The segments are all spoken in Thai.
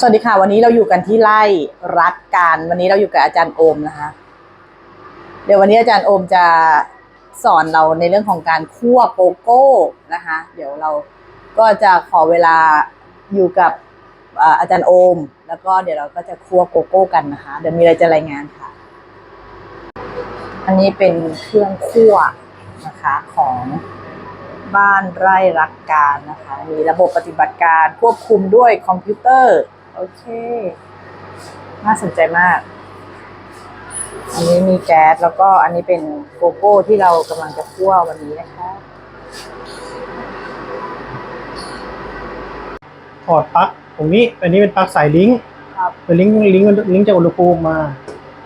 สวัสดีค่ะ วันนี้เราอยู่กันที่ไร่รักการวันนี้เราอยู่กับอาจารย์โอมนะคะเดี๋ยววันนี้อาจารย์โอมจะสอนเราในเรื่องของการคั่วโกโก้นะคะ เดี๋ยวเราก็จะขอเวลาอยู่กับเอ่ออาจารย์โอม แล้วก็เดี๋ยวเราก็จะคั่วโกโก้กันนะคะ เดี๋ยวมีอะไรจะรายงานค่ะ อันนี้เป็นเครื่องคั่วนะคะของบ้านไร่รักการนะคะ มีระบบปฏิบัติการควบคุมด้วยคอมพิวเตอร์ โอเค น่าสนใจมาก อันนี้มีแก๊สแล้วก็อันนี้เป็นโกโก้ที่เรากำลังจะคั่ววันนี้นะคะถอดปลั๊กตรงนี้ อันนี้เป็นปลั๊กสายลิงก์ครับเป็นลิงก์ลิงก์ลิงก์จากอุณหภูมิมา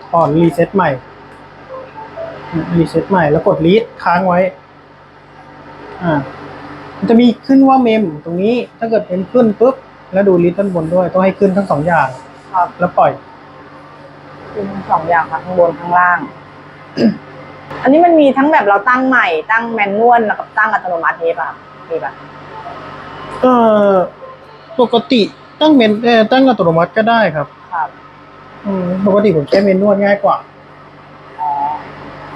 ถอดรีเซ็ตใหม่ รีเซ็ตใหม่แล้วกดรีดค้างไว้ อ่า มันจะมีขึ้นว่าเมมตรงนี้ ถ้าเกิดเมมขึ้นปุ๊บ แล้วดูรีดด้านบนด้วยต้องให้ขึ้นทั้งสองอย่างครับแล้วปล่อยเป็นสองอย่างค่ะข้างบนข้างล่าง อันนี้มันมีทั้งแบบเราตั้งใหม่ ตั้งแมนนวลแล้วกับตั้งอัตโนมัตินี่ป่ะมีป่ะเอ่อปกติตั้งเมนเอ่อตั้งอัตโนมัติก็ได้ครับครับอืมปกติผมใช้เมนนวดง่ายกว่า อ๋อ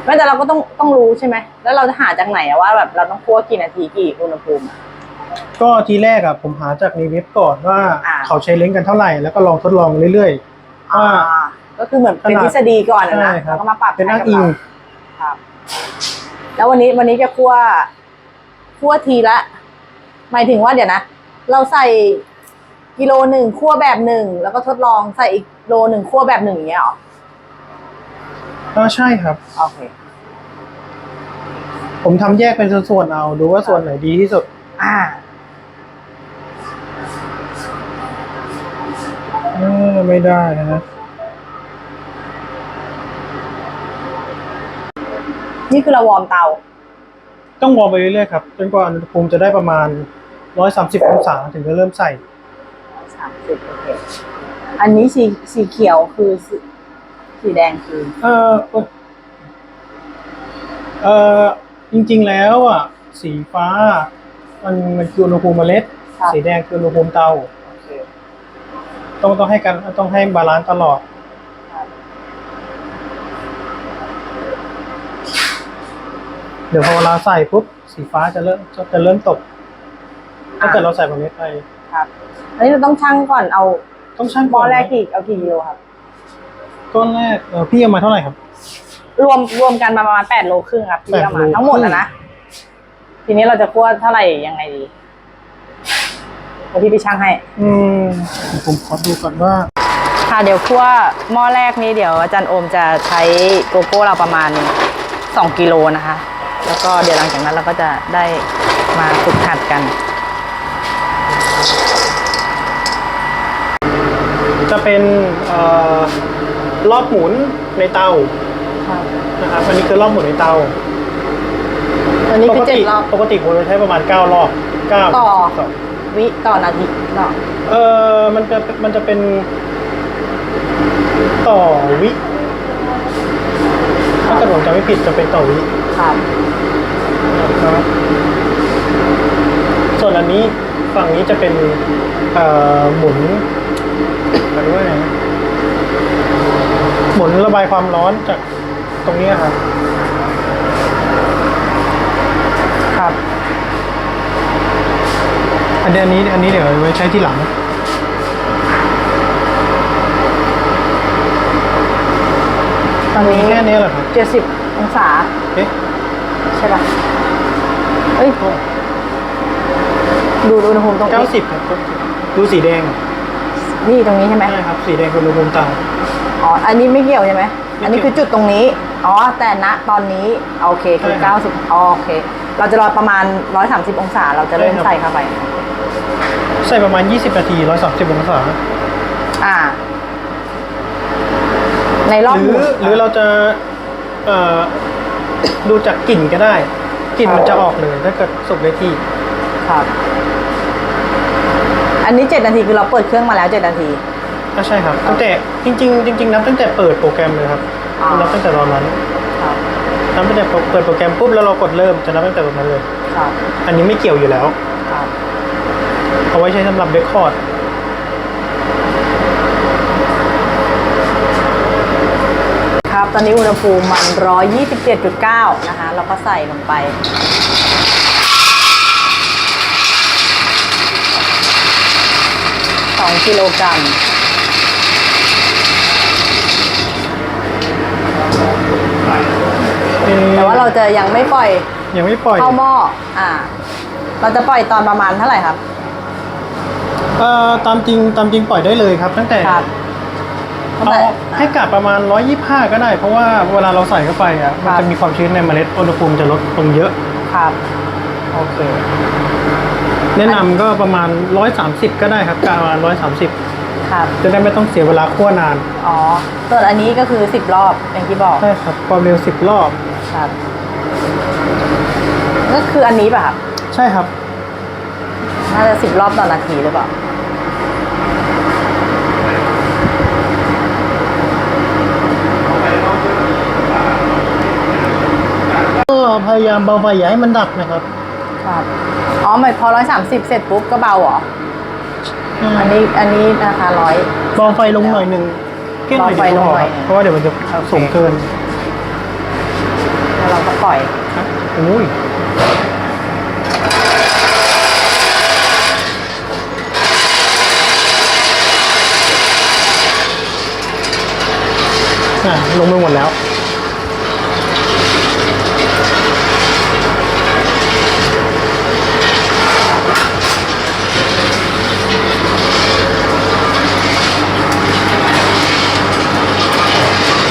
แม้แต่เราก็ต้องต้องรู้ใช่ไหมแล้วเราจะหาจากไหนอะว่าแบบเราต้องคั่วกี่นาทีกี่อุณหภูมิอะ ก็ทีแรกอะผมหาจากในเว็บก่อนว่าอ่า เขาใช้เลนส์กันเท่าไหร่แล้วก็ลองทดลองเรื่อยๆว่าอ่าก็คือเหมือนเป็นขนาดทฤษฎีก่อนอะนะใช่ครับ แล้วก็มาปรับเป็นอ้างให้อิกับงเราครับ แล้ววันนี้วันนี้จะคั่วคั่วทีละ หมายถึงว่าเดี๋ยวนะ เราใส่กิโลหนึ่งคั่วแบบหนึ่งแล้วก็ทดลองใส่อีกโลหนึ่งคั่วแบบหนึ่งอย่างเงี้ยเหรอก็ใช่ครับ โอเคผมทำแยกเป็นส่วนๆเอา ดูว่าส่วนไหนดีที่สุด อ่า ออไม่ได้นะนี่คือเราวอร์มเตา ต้องวอร์มไปเรื่อยๆครับจนกว่าอุณหภูมิจะได้ประมาณ 130 องศาถึงจะเริ่มใส่ สามสิบโอเค อันนี้สีสีเขียวคือสีสีแดงคือ เออเออจริงๆแล้วอะ สีฟ้า มันมันคืออุณหภูมิเมล็ด ครับ สีแดงคืออุณหภูมิเตาโอเค ต้องต้องให้กันต้องให้บาลานซ์ตลอดครับเดี๋ยวพอเวลาใส่ปุ๊บสีฟ้าจะเริ่มจะจะเริ่มตก ถ้าเกิดเราใส่แบบนี้ไปครับอันนี้เราต้องชั่งก่อนเอาต้องชั่งหม้ก่ออนแรกกี่เอากี่กิโลครับก้อนแรกเออพี่เอามาเท่าไหร่ครับ รวมรวมกันประมาณแปดโลครึ่งครับที่เอามาแปดโลทั้งหมดครึ่อะง นะ ทีนี้เราจะคั่วเท่าไหร่ยังไงดี เดี๋ยวพี่ไปชั่งให้ อืมผมขอดูก่อนว่า ค่ะเดี๋ยวคั่วหม้อแรกนี้เดี๋ยวอาจารย์โอมจะใช้โกโก้เราประมาณ 2กิโลนะคะ แล้วก็เดี๋ยวหลังจากนั้นเราก็จะได้มาฝึกหัดกัน จะเป็นเอ่อรอบหมุนในเตานะครับอันนี้คือรอบหมุนในเตาอันนี้ปคืกอเจ็ดติรอบ ปกติผมจะใช้ประมาณ 9 รอบ9ต่อ สอง วิต่อนาทีเนาะเออมันจะมันจะเป็นต่อวิ ถ้าเกิดผมจำไม่ผิดจะเป็นต่อวิครับนะครับ ส่วนอันนี้ฝั่งนี้จะเป็นเอ่อหมุนมันว่าไงนะหมุนระบายความร้อนจากตรงนี้ครับ ครับ อันนี้อันนี้อันนี้เดี๋ยวไว้ใช้ที่หลัง ตอนนี้แค่นี้เหรอครับเจ็ดสิบองศาเอ๊ะใช่ปะเอ้ยดูดูอุณหภูมิตรงเก้านี้สิบครับดูสีแดงนี่ตรงนี้ใช่ไหมใช่ครับ สีแดงคืออุณหภูมิต่ำอ๋อ อันนี้ไม่เกี่ยวใช่ไหมไม่เกี่ยวอันนี้คือจุดตรงนี้ อ๋อ แต่ณตอนนี้ โอเคคือใช่ครับ 90อ๋อโอเค เราจะรอประมาณ 130 องศา เราจะเริ่มใช่ครับใส่เข้าไป ใส่ประมาณ 20 นาที 130องศาอ่า ในรอบหรือมุนหรือเราจะเอ่อดูจากกลิ่นก็ได้ กลิ่นมันจะออกเลยถ้าเกิดสุกได้ที่ ครับ อันนี้ 7 นาทีคือเราเปิดเครื่องมาแล้ว 7 นาที ก็ใช่ครับตั้งแต่จริง ๆ จริง ๆนับตั้งแต่เปิดโปรแกรมเลยครับอ๋อ นับตั้งแต่ตอนนั้นครับนับตั้งแต่เปิดโปรแกรมปุ๊บแล้วเรากดเริ่มจะนับตั้งแต่ตรงนั้นเลย ครับอันนี้ไม่เกี่ยวอยู่แล้ว ครับเอาไว้ใช้สำหรับเรคคอร์ดครับตอนนี้อุณหภูมิมัน 127.9 นะคะเราก็ใส่ลงไป2กิโลกรัม แต่ว่าเราจะยังไม่ปล่อยยังไม่ปล่อยเข้าหม้ออ่า เราจะปล่อยตอนประมาณเท่าไหร่ครับเอ่อตามจริงตามจริงปล่อยได้เลยครับ ตั้งแต่ครับเท่าเอาไหร่ให้กะประมาณ 125 ก็ได้ เพราะว่าเวลาเราใส่เข้าไปอะครัมันบจะมีความชื้นในเมล็ดอุณหภูมิจะลดลงเยอะ ครับโอเค แนะนำก็ประมาณ 130 ก็ได้ครับกะประมาณ130 ครับจะได้ไม่ต้องเสียเวลาคั่วนาน อ๋อส่วนอันนี้ก็คือ 10 รอบอย่างที่บอกใช่ครับความเร็ว 10 รอบ ครับ ก็คืออันนี้ป่ะครับใช่ครับ น่าจะ10 รอบต่อนาทีหรือเปล่าก็พยายามเบาไฟอย่าให้มันดับนะครับ ครับ อ๋อหมายพอร้อยสามสิบเสร็จปุ๊บก็เบาเหรอ อันนี้อันนี้นะคะร้อย เบาไฟลงหน่อยหนึ่งแค่หน่อยเบาไฟเดียวลงพอหน่อย เพราะว่าเดี๋ยวมันจะสูงเกินแล้วเราก็ปล่อยครับอุ้ยอะลงไปหมดแล้ว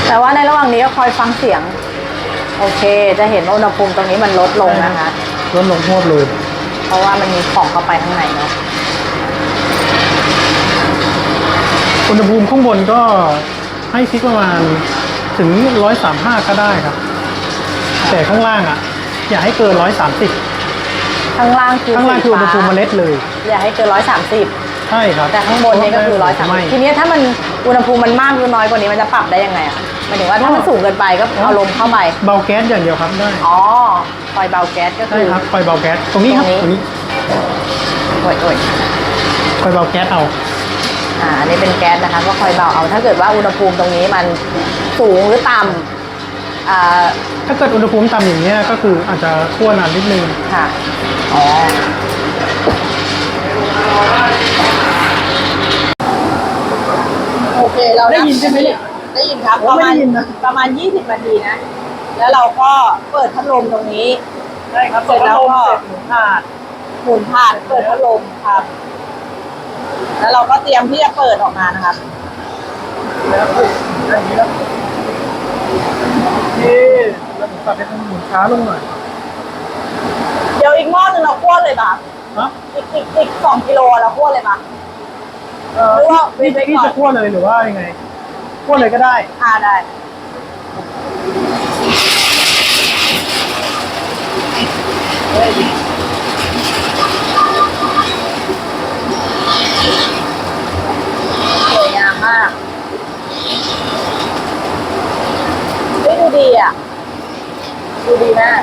แต่ว่าในระหว่างนี้ก็คอยฟังเสียง โอเค จะเห็นว่าอุณหภูมิตรงนี้มันลดลงนะคะ ลดลงหวบเลย เพราะว่ามันมีของเข้าไปข้างในเนาะอุณหภูมิข้างบนก็ให้คิดประมาณถึง135ก็ได้ครับ แต่ข้างล่างอะ อย่าให้เกิน130ข้างล่างคือข้างล่างคืออุณหภูมิเมล็ดเลย อย่าให้เกินร้อยสามสิบใช่ครับ แต่ข้างบนนี่ก็คือร้อยสามไม่สิบทีนี้ถ้ามันอุณหภูมิมันมากหรือน้อยกว่านี้มันจะปรับได้ยังไงอะ หมายถึงว่าถ้ามันสูงเกินไปก็เอาลมเข้าไป เบาแก๊สอย่างเดียวครับได้อ๋อคอยเบาแก๊สก็ใช่คือ ครับคอยเบาแก๊สตรงนี้ครับตรงนี้ตรงนี้โอ้ยโอ้ยคอยเบาแก๊สเอาอ่าอันนี้เป็นแก๊สนะคะ ก็คอยเบาเอา ถ้าเกิดว่าอุณหภูมิตรงนี้มันสูงหรือต่ำอ่า ถ้าเกิดอุณหภูมิต่ำอย่างเงี้ยก็คืออาจจะคั่วนานนิดนึงค่ะ อ๋อ โอเค เราได้ยินใช่ไหมเนี่ย ได้ยินครับโอ้ประไม่มาณได้ยินนะประมาณ20นาทีนะ แล้วเราก็เปิดพัดลมตรงนี้ ใช่ครับเสร็จแล้วก็หมูขาดหมุนผ่านเปิดพัดลมครับ แล้วเราก็เตรียมที่จะเปิดออกมานะครับแล้วก็อย่างนี้แล้วโอเคแล้วหมูขาดให้มันหมุนช้าลงหน่อย เดี๋ยวอีกหม้อหนึงเราคั่วเลยป่ะฮะอีกอีกอีกสองกิโลเราคั่วเลยป่ะเอ่อหรือว่าพี่ไว้พี่ก่อนจะคั่วเลยหรือว่ายังไง คั่วเลยก็ได้ อ่าได้สวยงามมากเฮ้ยดูดีอะ ดูดีมาก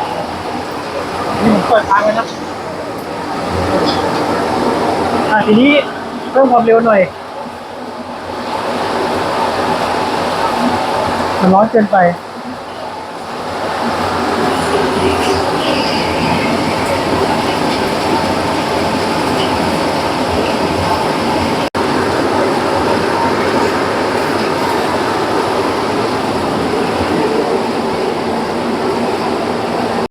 นี่ผมเปิดทางไว้นะอะทีนี้เพิ่มความเร็วหน่อย มันร้อนเกินไป